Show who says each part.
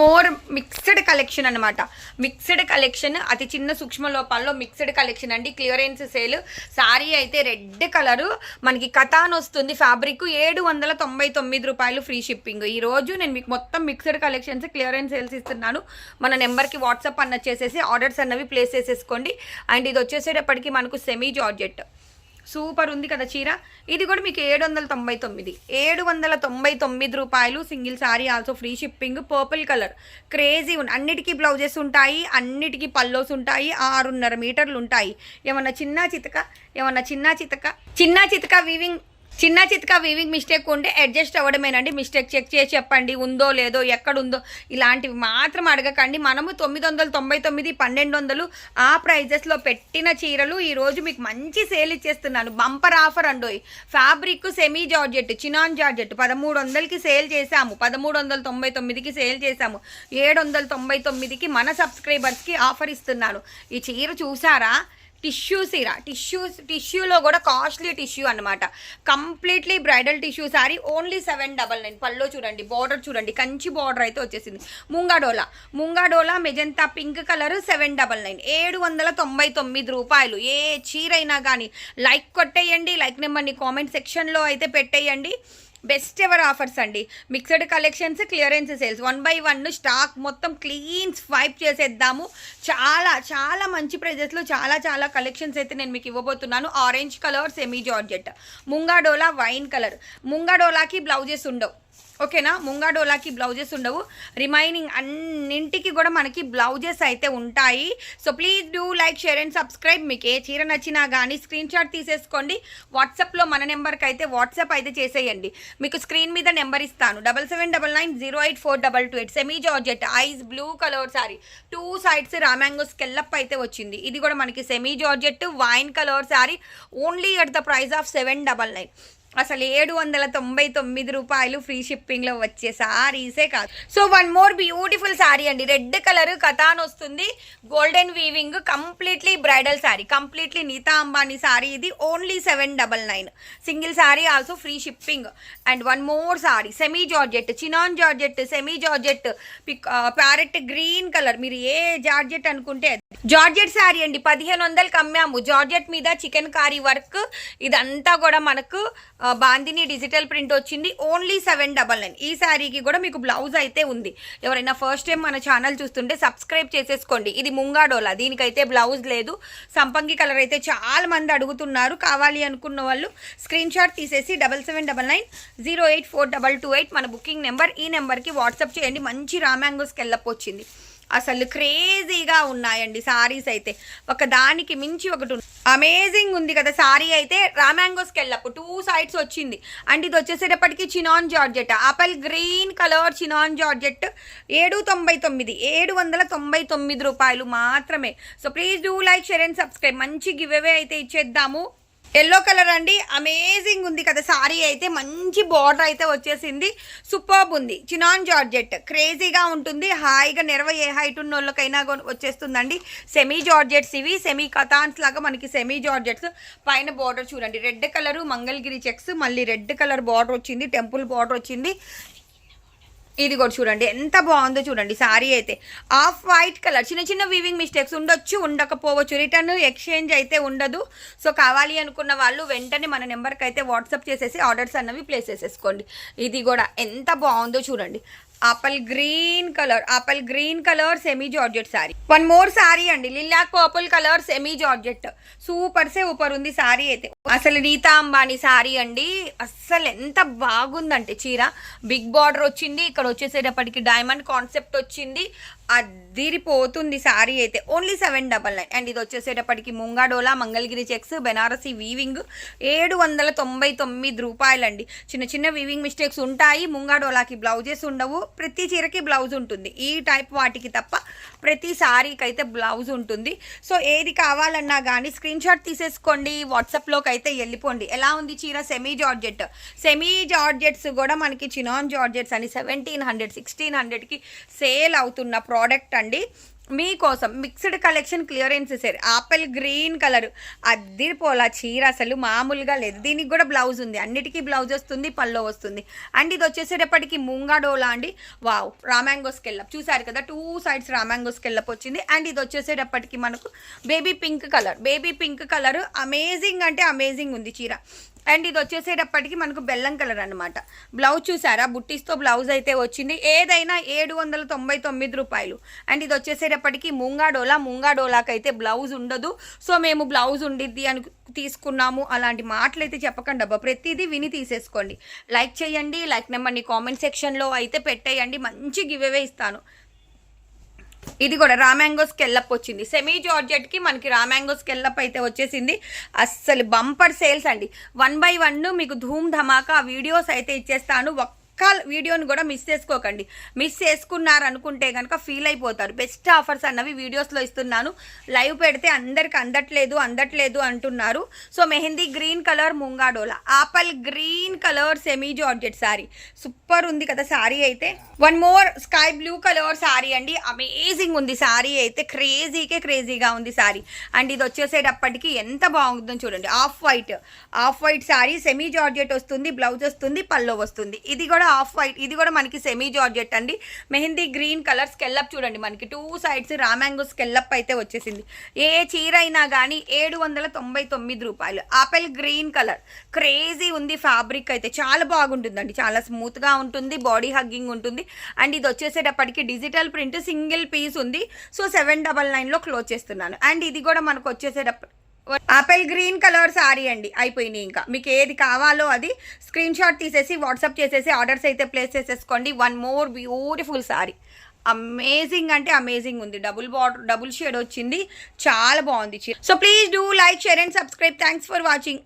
Speaker 1: More mixed collection అనమాట mixed collection అతి చిన్న సూక్ష్మ లోపాల్లో మిక్స్డ్ కలెక్షన్ అండి. Clearance sale. సారీ అయితే రెడ్ కలరు. మనకి కథాన్ వస్తుంది ఫ్యాబ్రిక్. ఏడు వందల తొంభై తొమ్మిది రూపాయలు ఫ్రీ షిప్పింగ్. ఈ రోజు నేను మీకు మొత్తం మిక్స్డ్ కలెక్షన్స్ క్లియరెన్స్ సేల్స్ ఇస్తున్నాను. మన నెంబర్కి వాట్సాప్ అన్న చేసేసి ఆర్డర్స్ అన్నవి ప్లేస్ చేసేసుకోండి. అండ్ ఇది వచ్చేసేటప్పటికి మనకు సెమీ జార్జెట్ సూపర్ ఉంది కదా చీర. ఇది కూడా మీకు ఏడు వందల తొంభై తొమ్మిది. ఏడు వందల తొంభై తొమ్మిది రూపాయలు single sari also free shipping purple colour crazy ఉంది అన్నిటికీ బ్లౌజెస్ ఉంటాయి అన్నిటికీ పల్లోస్ ఉంటాయి ఆరున్నర మీటర్లు ఉంటాయి. ఏమన్నా చిన్న చితక ఏమన్నా చిన్న చితక చిన్న చితక వీవింగ్ చిన్న చితక వీవింగ్ మిస్టేక్ ఉంటే అడ్జస్ట్ అవ్వడమేనండి. మిస్టేక్ చెక్ చేసి చెప్పండి ఉందో లేదో ఎక్కడుందో ఇలాంటివి మాత్రం అడగకండి. మనము తొమ్మిది వందల తొంభై తొమ్మిది పన్నెండు వందలు ఆ ప్రైజెస్లో పెట్టిన చీరలు ఈరోజు మీకు మంచి సేల్ ఇచ్చేస్తున్నాను. Bumper offer అండోయ్ fabric semi georgette chinon georgette పదమూడు వందలకి సేల్ చేశాము. పదమూడు వందల తొంభై తొమ్మిదికి సేల్ చేశాము. ఏడు వందల తొంభై తొమ్మిదికి మన సబ్స్క్రైబర్స్కి ఆఫర్ ఇస్తున్నాను. ఈ చీర చూసారా? టిష్యూ సీరా టిష్యూస్ టిష్యూలో కూడా కాస్ట్లీ టిష్యూ అనమాట completely bridal tissue sari only seven double nine. Pallu చూడండి బార్డర్ చూడండి కంచి బార్డర్ అయితే వచ్చేసింది. ముంగాడోలా ముంగాడోలా magenta pink colour seven double nine. ఏడు వందల తొంభై తొమ్మిది రూపాయలు. ఏ చీరైనా కానీ లైక్ కొట్టేయండి లైక్ నెంబర్ని కామెంట్ సెక్షన్లో అయితే పెట్టేయండి. బెస్ట్ ఎవర్ ఆఫర్స్ అండి. Mixed collections clearance sales one by one stock మొత్తం క్లీన్ స్వైప్ చేసేద్దాము. చాలా చాలా మంచి ప్రైజెస్లో చాలా చాలా కలెక్షన్స్ అయితే నేను మీకు ఇవ్వబోతున్నాను. ఆరెంజ్ కలర్ సెమీ జార్జెట్ ముంగాడోలా వైన్ కలర్ ముంగాడోలాకి బ్లౌజెస్ ఉండవు. ఓకేనా? ముంగాడోలాకి బ్లౌజెస్ ఉండవు. రిమైనింగ్ అన్నింటికి కూడా మనకి బ్లౌజెస్ అయితే ఉంటాయి. So please do like share and subscribe. మీకు ఏ చీర నచ్చినా కానీ స్క్రీన్ షాట్ తీసేసుకోండి. వాట్సాప్లో మన నెంబర్కి అయితే వాట్సాప్ అయితే చేసేయండి. మీకు స్క్రీన్ మీద నెంబర్ ఇస్తాను. Double seven double nine zero eight four double two eight. Semi georgette ice blue colour sari. Two sides రామాంగో scallop అయితే వచ్చింది. ఇది కూడా మనకి semi georgette wine colour sari. Only at the price of seven double nine. అసలు ఏడు వందల తొంభై తొమ్మిది రూపాయలు ఫ్రీ షిప్పింగ్లో వచ్చే సారీసే కాదు. So one more beautiful saree అండి. రెడ్ కలర్ కథాన్ వస్తుంది. Golden weaving completely bridal saree completely Nita Ambani saree ఇది. Only seven double nine. Single saree also free shipping. And one more saree semi georgette chinon georgette semi georgette pick parrot green colour. మీరు ఏ georgette అనుకుంటే georgette sari అండి. పదిహేను వందలకి అమ్మాము. Georgette మీద chikankari work. ఇదంతా కూడా మనకు బాందిని డిజిటల్ ప్రింట్ వచ్చింది. Only seven double nine. ఈ శారీకి కూడా మీకు బ్లౌజ్ అయితే ఉంది. ఎవరైనా ఫస్ట్ టైం మన ఛానల్ చూస్తుంటే సబ్స్క్రైబ్ చేసేసుకోండి. ఇది ముంగాడోలా. దీనికైతే బ్లౌజ్ లేదు. సంపంగి కలర్ అయితే చాలా మంది అడుగుతున్నారు. కావాలి అనుకున్న వాళ్ళు స్క్రీన్ షాట్ తీసేసి double seven double nine zero eight four double two eight మన బుకింగ్ నెంబర్. ఈ నెంబర్కి వాట్సాప్ చేయండి. మంచి రామాంగోస్కి వెళ్ళప్పొచ్చింది అసలు క్రేజీగా ఉన్నాయండి సారీస్ అయితే. ఒక దానికి మించి ఒకటి అమేజింగ్ ఉంది కదా సారీ అయితే రామాంగోస్కి వెళ్ళప్పు టూ సైడ్స్ వచ్చింది. అండ్ ఇది వచ్చేసేటప్పటికి chinon georgette. Apple green colour chinon georgette ఏడు తొంభై తొమ్మిది ఏడు వందల తొంభై తొమ్మిది రూపాయలు మాత్రమే. So please do like share and subscribe. మంచి గివ్ అవే అయితే ఇచ్చేద్దాము. ఎల్లో కలర్ అండి. అమేజింగ్ ఉంది కదా సారీ అయితే. మంచి బార్డర్ అయితే వచ్చేసింది. సూపర్బ్ ఉంది. చినాన్ జార్జెట్ క్రేజీగా ఉంటుంది. హాయిగా నెరవ ఏ హైట్ ఉన్న వాళ్ళకైనా వచ్చేస్తుందండి. సెమీ జార్జెట్స్ ఇవి. సెమీ కథాన్స్ లాగా మనకి సెమీ జార్జెట్స్ పైన బార్డర్ చూడండి. రెడ్ కలర్ మంగళగిరి చెక్స్ మళ్ళీ రెడ్ కలర్ బార్డర్ వచ్చింది. టెంపుల్ బార్డర్ వచ్చింది. ఇది కూడా చూడండి ఎంత బాగుందో చూడండి సారీ అయితే. ఆఫ్ వైట్ కలర్ చిన్న చిన్న వీవింగ్ మిస్టేక్స్ ఉండొచ్చు ఉండకపోవచ్చు రిటర్న్ ఎక్స్చేంజ్ అయితే ఉండదు. సో కావాలి అనుకున్న వాళ్ళు వెంటనే మన నెంబర్కి అయితే వాట్సాప్ చేసేసి ఆర్డర్స్ అన్నవి ప్లేస్ చేసేసుకోండి. ఇది కూడా ఎంత బాగుందో చూడండి. Apple green colour apple green colour semi georgette sari one more sari అండి lilac purple colour semi georgette. Super సే ఊపర్ ఉంది సారీ అయితే. అసలు నీతా అంబానీ సారీ అండి అస్సలు ఎంత బాగుందంటే చీర. బిగ్ బార్డర్ వచ్చింది ఇక్కడ వచ్చేసేటప్పటికి డైమండ్ కాన్సెప్ట్ వచ్చింది. అదిరిపోతుంది సారీ అయితే. Only seven double nine and ఇది వచ్చేసేటప్పటికి ముంగాడోలా మంగళగిరి చెక్స్ బెనారసి వీవింగ్ ఏడు వందల తొంభై తొమ్మిది రూపాయలండి. చిన్న చిన్న వీవింగ్ మిస్టేక్స్ ఉంటాయి. ముంగాడోలాకి బ్లౌజెస్ ఉండవు. ప్రతి చీరకి బ్లౌజ్ ఉంటుంది. ఈ టైప్ వాటికి తప్ప ప్రతి సారీకి అయితే బ్లౌజ్ ఉంటుంది. సో ఏది కావాలన్నా కానీ స్క్రీన్ షాట్ తీసేసుకోండి. వాట్సాప్లోకి అయితే వెళ్ళిపోండి. ఎలా ఉంది చీర? సెమీ జార్జెట్ సెమీ జార్జెట్స్ కూడా మనకి చినాన్ జార్జెట్స్ అని సెవెంటీన్ హండ్రెడ్ సిక్స్టీన్ హండ్రెడ్కి సేల్ అవుతున్న ప్రోడక్ట్ అండి. మీకోసం mixed collection clearance sir apple green colour. అద్దిరిపోలా చీర అసలు మామూలుగా లేదు. దీనికి కూడా బ్లౌజ్ ఉంది. అన్నిటికీ బ్లౌజ్ వస్తుంది పల్లో వస్తుంది. అండ్ ఇది వచ్చేసేటప్పటికి ముంగా డోలా అండి వావ్ రామాంగోస్ కెల్లప్ చూసారు కదా టూ సైడ్స్ రామాంగోస్ కెల్లప్ వచ్చింది. అండ్ ఇది వచ్చేసేటప్పటికి మనకు baby pink colour. Baby pink colour amazing అంటే అమేజింగ్ ఉంది చీర. అండ్ ఇది వచ్చేసేటప్పటికి మనకు బెల్లం కలర్ అనమాట బ్లౌజ్ చూసారా? బుట్టీస్తో బ్లౌజ్ అయితే వచ్చింది. ఏదైనా ఏడు వందల తొంభై తొమ్మిది రూపాయలు. అండ్ ఇది వచ్చేసేటప్పటికి ముంగా డోలా ముంగా అయితే బ్లౌజ్ ఉండదు. సో మేము బ్లౌజ్ ఉండిద్ది అని తీసుకున్నాము. అలాంటి మాటలు అయితే చెప్పకండి అబ్బా. ప్రతిదీ విని తీసేసుకోండి. లైక్ చేయండి లైక్ నెంబర్ని కామెంట్ సెక్షన్లో అయితే పెట్టేయండి. మంచి గివ్ అవే ఇస్తాను. ఇది కూడా రామాంగోస్ కెల్లప్ వచ్చింది. సెమీ జార్జెట్కి మనకి రామాంగోస్ కెల్లప్ అయితే వచ్చేసింది. అస్సలు బంపర్ సేల్స్ అండి. వన్ బై వన్ మీకు ధూమ్ ధమాకా వీడియోస్ అయితే ఇచ్చేస్తాను. ఒక్క వీడియోని కూడా మిస్ చేసుకోకండి. మిస్ చేసుకున్నారు అనుకుంటే కనుక ఫీల్ అయిపోతారు. బెస్ట్ ఆఫర్స్ అన్నవి వీడియోస్లో ఇస్తున్నాను. లైవ్ పెడితే అందరికి అందట్లేదు అందట్లేదు అంటున్నారు. So mehndi green colour ముంగాడోలా. Apple green colour semi georgette sari super ఉంది కదా శారీ అయితే. One more sky blue colour sari అండి. అమేజింగ్ ఉంది శారీ అయితే. క్రేజీకే క్రేజీగా ఉంది శారీ అండ్ ఇది వచ్చేసేటప్పటికి ఎంత బాగుందో చూడండి. Off white off white sari semi georgette వస్తుంది బ్లౌజ్ వస్తుంది పల్లో వస్తుంది. ఇది కూడా హాఫ్ వైట్. ఇది కూడా మనకి సెమీ జార్జెట్ అండి. మెహందీ గ్రీన్ కలర్ స్కెల్లప్ చూడండి మనకి. టూ సైడ్స్ రామాంగో స్కెల్లప్ అయితే వచ్చేసింది. ఏ చీర అయినా కానీ ఏడు వందల తొంభై తొమ్మిది రూపాయలు. Apple green colour. క్రేజీ ఉంది ఫ్యాబ్రిక్ అయితే. చాలా బాగుంటుందండి. చాలా స్మూత్గా ఉంటుంది. బాడీ హగ్గింగ్ ఉంటుంది. అండ్ ఇది వచ్చేసేటప్పటికి డిజిటల్ ప్రింట్ సింగిల్ పీస్ ఉంది. సో సెవెన్ డబల్ నైన్లో క్లోజ్ చేస్తున్నాను. అండ్ ఇది కూడా మనకు వచ్చేసేటప్పుడు ఆపిల్ గ్రీన్ కలర్ సారీ అండి అయిపోయినాయి ఇంకా. మీకు ఏది కావాలో అది స్క్రీన్ షాట్ తీసేసి వాట్సాప్ చేసేసి ఆర్డర్స్ అయితే ప్లేస్ చేసేసుకోండి. One more beautiful sari amazing అంటే అమేజింగ్ ఉంది. డబుల్ బార్డర్ డబుల్ షేడ్ వచ్చింది. చాలా బాగుంది. So please do like share and subscribe thanks for watching